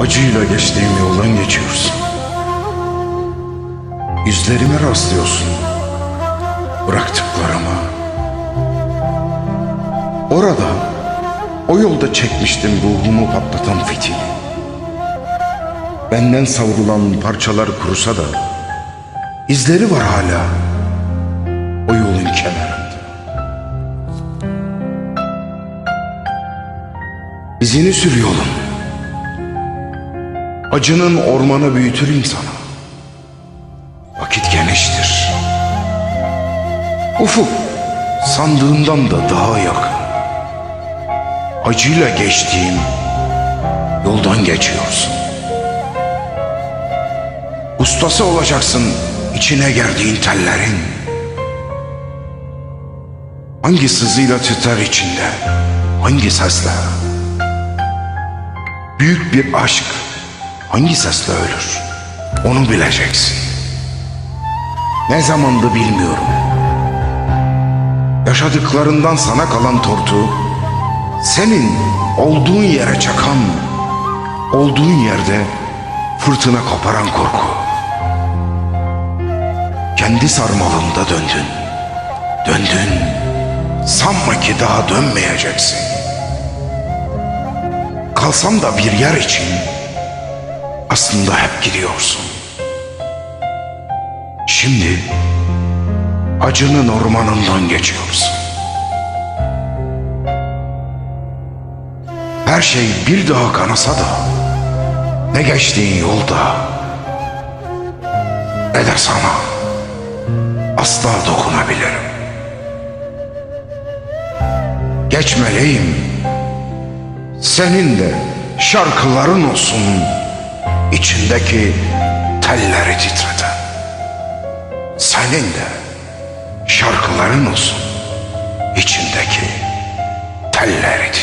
Acıyla geçtiğim yoldan geçiyorsun. Yüzlerime rastlıyorsun. Bıraktıklarıma. Orada, o yolda çekmiştim ruhumu patlatan fitil. Benden savrulan parçalar kurusa da, izleri var hala o yolun kenarında. İzini sür yolun. Acının ormanı büyütürüm sana. Vakit geniştir. Ufuk sandığından da daha yakın. Acıyla geçtiğim yoldan geçiyorsun. Ustası olacaksın içine gerdiğin tellerin. Hangi sızıyla titrer içinde, hangi sesle? Büyük bir aşk hangi sesle ölür? Onu bileceksin. Ne zamandı bilmiyorum. Yaşadıklarından sana kalan tortu, senin olduğun yere çakan, olduğun yerde fırtına koparan korku. Kendi sarmalında döndün, döndün, sanma ki daha dönmeyeceksin. Kalsam da bir yer için aslında hep gidiyorsun. Şimdi acının ormanından geçiyorsun. Her şey bir daha kanasa da ne geçtiğin yolda ne de sana asla dokunabilirim. Geçmeliyim. Senin de şarkıların olsun içindeki telleri titreten. Senin de şarkıların olsun içindeki telleri.